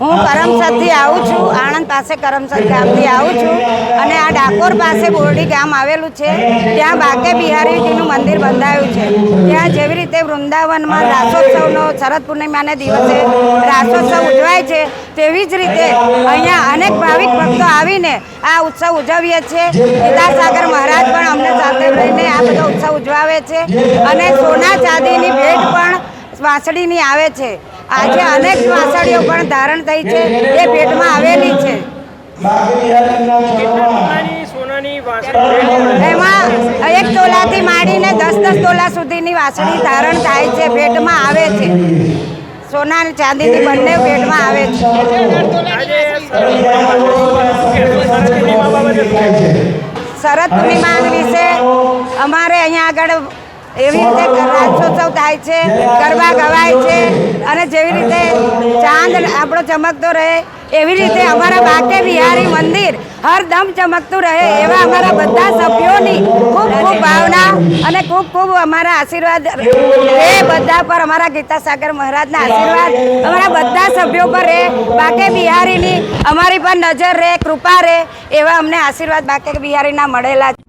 હું કરમસદથી આવું છું આણંદ પાસે કરમસદ ગામથી આવું છું અને આ ડાકોર પાસે બોરડી ગામ આવેલું છે. ત્યાં બાકે બિહારીજીનું મંદિર બંધાયું છે. ત્યાં જેવી રીતે વૃંદાવનમાં રાસોત્સવનો શરદ પૂર્ણિમાને દિવસે રાસોત્સવ ઉજવાય છે તેવી જ રીતે અહીંયા અનેક ભાવિક ભક્તો આવીને આ ઉત્સવ ઉજવીએ છીએ કેદારસાગર મહારાજ પણ અમને સાથે લઈને આ બધો ઉત્સવ ઉજવાવે છે અને સોના ચાંદીની ભેટ પણ વાંસળીની આવે છે. આજે અનેક વાંસળીઓ પણ ધારણ થઈ છે એ ભેટમાં આવેલી છે. સોનાની સોનાની વાંસળી એમાં એક તોલાથી માંડીને દસ દસ તોલા સુધીની વાસણી ધારણ થાય છે ભેટમાં આવે છે. સોના અને ચાંદીની બંને ભેટમાં આવે છે? શરદ પૂર્ણિમા વિશે અમારે અહીંયા આગળ એવી રીતે રાસોત્સવ થાય છે ગરબા ગવાય છે અને જેવી રીતે ચાંદ આપણો ચમકતો રહે એવી રીતે અમારા બાકે બિહારી મંદિર હરદમ ચમકતું રહે એવા અમારા બધા સભ્યોની ખૂબ ખૂબ ભાવના અને ખૂબ ખૂબ અમારા આશીર્વાદ. રહે બધા પર અમારા ગીતા સાગર મહારાજના આશીર્વાદ અમારા બધા સભ્યો પર રહે બાકે બિહારીની અમારી પર નજર રહે કૃપા રહે એવા અમને આશીર્વાદ બાકે બિહારીના મળેલા છે.